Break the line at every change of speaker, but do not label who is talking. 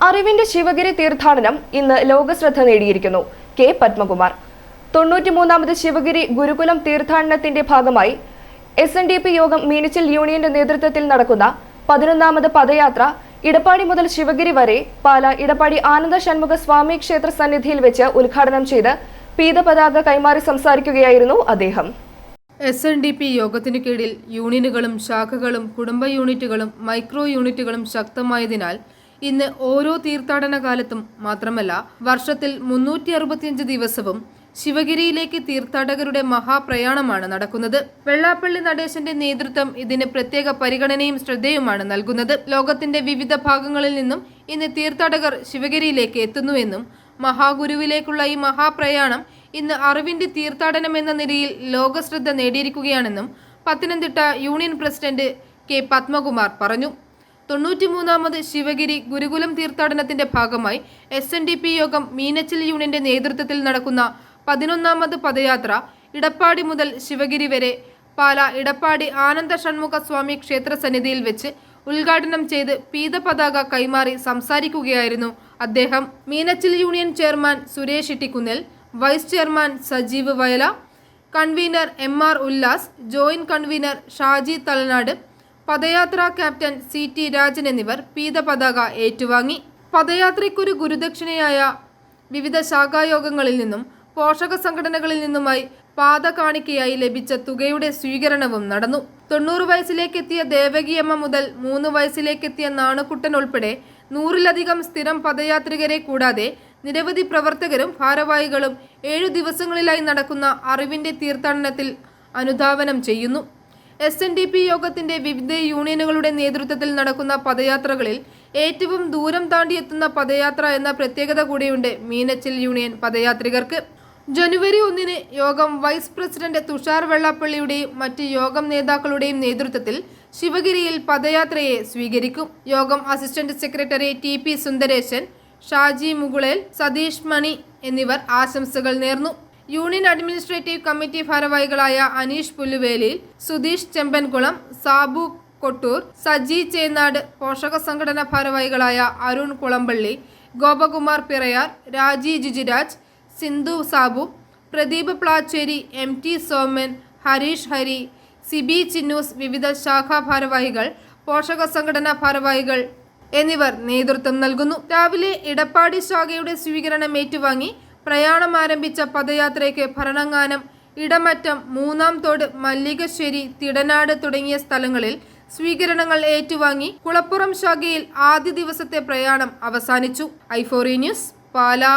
അറിവിന്റെ ശിവഗിരി തീർത്ഥാടനം ഇന്ന് ലോകശ്രദ്ധ നേടിയിരിക്കുന്നു. കെ. പത്മകുമാർ. തൊണ്ണൂറ്റിമൂന്നാമത് ശിവഗിരി ഗുരുകുലം തീർത്ഥാടനത്തിന്റെ ഭാഗമായി എസ് എൻ ഡി പി യോഗം മീനച്ചിൽ യൂണിയന്റെ നേതൃത്വത്തിൽ നടക്കുന്ന പതിനൊന്നാമത് പദയാത്ര ഇടപ്പാടി മുതൽ ശിവഗിരി വരെ പാല ഇടപ്പാടി ആനന്ദ ഷൺമുഖ സ്വാമി ക്ഷേത്ര സന്നിധിയിൽ വെച്ച് ഉദ്ഘാടനം ചെയ്ത് പീതപതാക കൈമാറി സംസാരിക്കുകയായിരുന്നു അദ്ദേഹം.
എസ് എൻ ഡി പി യോഗത്തിനു കീഴിൽ യൂണിയനുകളും ശാഖകളും കുടുംബ യൂണിറ്റുകളും മൈക്രോ യൂണിറ്റുകളും ശക്തമായതിനാൽ ഇന്ന് ഓരോ തീർത്ഥാടന കാലത്തും മാത്രമല്ല വർഷത്തിൽ മുന്നൂറ്റി അറുപത്തിയഞ്ച് ദിവസവും ശിവഗിരിയിലേക്ക് തീർത്ഥാടകരുടെ മഹാപ്രയാണമാണ് നടക്കുന്നത്. വെള്ളാപ്പള്ളി നടേശന്റെ നേതൃത്വം ഇതിന് പ്രത്യേക പരിഗണനയും ശ്രദ്ധയുമാണ് നൽകുന്നത്. ലോകത്തിന്റെ വിവിധ ഭാഗങ്ങളിൽ നിന്നും ഇന്ന് തീർത്ഥാടകർ ശിവഗിരിയിലേക്ക് എത്തുന്നുവെന്നും മഹാഗുരുവിലേക്കുള്ള ഈ മഹാപ്രയാണം ഇന്ന് അറിവിന്റെ തീർത്ഥാടനം എന്ന നിലയിൽ ലോകശ്രദ്ധ നേടിയിരിക്കുകയാണെന്നും Pathanamthitta union president K Padmakumar പറഞ്ഞു. തൊണ്ണൂറ്റിമൂന്നാമത് ശിവഗിരി ഗുരുകുലം തീർത്ഥാടനത്തിന്റെ ഭാഗമായി എസ് എൻ ഡി പി യോഗം മീനച്ചിൽ യൂണിയന്റെ നേതൃത്വത്തിൽ നടക്കുന്ന പതിനൊന്നാമത് പദയാത്ര ഇടപ്പാടി മുതൽ ശിവഗിരി വരെ പാല ഇടപ്പാടി ആനന്ദ ഷൺമുഖ സ്വാമി ക്ഷേത്ര സന്നിധിയിൽ വെച്ച് ഉദ്ഘാടനം ചെയ്ത് പീതപതാക കൈമാറി സംസാരിക്കുകയായിരുന്നു അദ്ദേഹം. Meenachil union chairman Suresh Ittikunnel vice chairman Sajeev Vayala convener M R Ullas joint convener Shaji Thalanad പദയാത്രാ captain C T Rajan എന്നിവർ പീതപതാക ഏറ്റുവാങ്ങി. പദയാത്രയ്ക്കൊരു ഗുരുദക്ഷിണയായ വിവിധ ശാഖായോഗങ്ങളിൽ നിന്നും പോഷക സംഘടനകളിൽ നിന്നുമായി പാത കാണിക്കയായി ലഭിച്ച തുകയുടെ സ്വീകരണവും നടന്നു. തൊണ്ണൂറ് വയസ്സിലേക്കെത്തിയ ദേവകിയമ്മ മുതൽ മൂന്ന് വയസ്സിലേക്കെത്തിയ നാണുക്കുട്ടൻ ഉൾപ്പെടെ നൂറിലധികം സ്ഥിരം പദയാത്രികരെ കൂടാതെ നിരവധി പ്രവർത്തകരും ഭാരവാഹികളും ഏഴു ദിവസങ്ങളിലായി നടക്കുന്ന അറിവിന്റെ തീർത്ഥാടനത്തിൽ അനുധാവനം ചെയ്യുന്നു. എസ് എൻ ഡി പി യോഗത്തിന്റെ വിവിധ യൂണിയനുകളുടെ നേതൃത്വത്തിൽ നടക്കുന്ന പദയാത്രകളിൽ ഏറ്റവും ദൂരം താണ്ടിയെത്തുന്ന പദയാത്ര എന്ന പ്രത്യേകത കൂടിയുണ്ട് മീനച്ചിൽ യൂണിയൻ പദയാത്രികർക്ക്. ജനുവരി ഒന്നിന് യോഗം വൈസ് പ്രസിഡന്റ് തുഷാർ വെള്ളാപ്പള്ളിയുടെയും മറ്റ് യോഗം നേതാക്കളുടെയും നേതൃത്വത്തിൽ ശിവഗിരിയിൽ പദയാത്രയെ സ്വീകരിക്കും. യോഗം assistant secretary T P Sundaresan Shaji Mukulel Satheesh Mani എന്നിവർ ആശംസകൾ നേർന്നു. യൂണിയൻ അഡ്മിനിസ്ട്രേറ്റീവ് കമ്മിറ്റി ഭാരവാഹികളായ അനീഷ് പുല്ലുവേലിൽ സുധീഷ് ചെമ്പൻകുളം സാബു കൊട്ടൂർ സജി ചേന്നാട് പോഷക സംഘടന ഭാരവാഹികളായ അരുൺ കുളമ്പള്ളി ഗോപകുമാർ പിറയാർ രാജി ജിജിരാജ് സിന്ധു സാബു പ്രദീപ് പ്ലാച്ചേരി എം ടി സോമൻ ഹരീഷ് ഹരി സിബി ചിന്നൂസ് വിവിധ ശാഖാ ഭാരവാഹികൾ പോഷക സംഘടനാ ഭാരവാഹികൾ എന്നിവർ നേതൃത്വം നൽകുന്നു. രാവിലെ ഇടപ്പാടി ശാഖയുടെ സ്വീകരണം ഏറ്റുവാങ്ങി പ്രയാണം ആരംഭിച്ച പദയാത്രയ്ക്ക് ഭരണങ്ങാനം ഇടമറ്റം മൂന്നാം തോട് മല്ലികശ്ശേരി തിടനാട് തുടങ്ങിയ സ്ഥലങ്ങളിൽ സ്വീകരണങ്ങൾ ഏറ്റുവാങ്ങി കുളപ്പുറം ശാഖയിൽ ആദ്യ ദിവസത്തെ പ്രയാണം അവസാനിച്ചു. ഐഫോറി ന്യൂസ് പാലാ.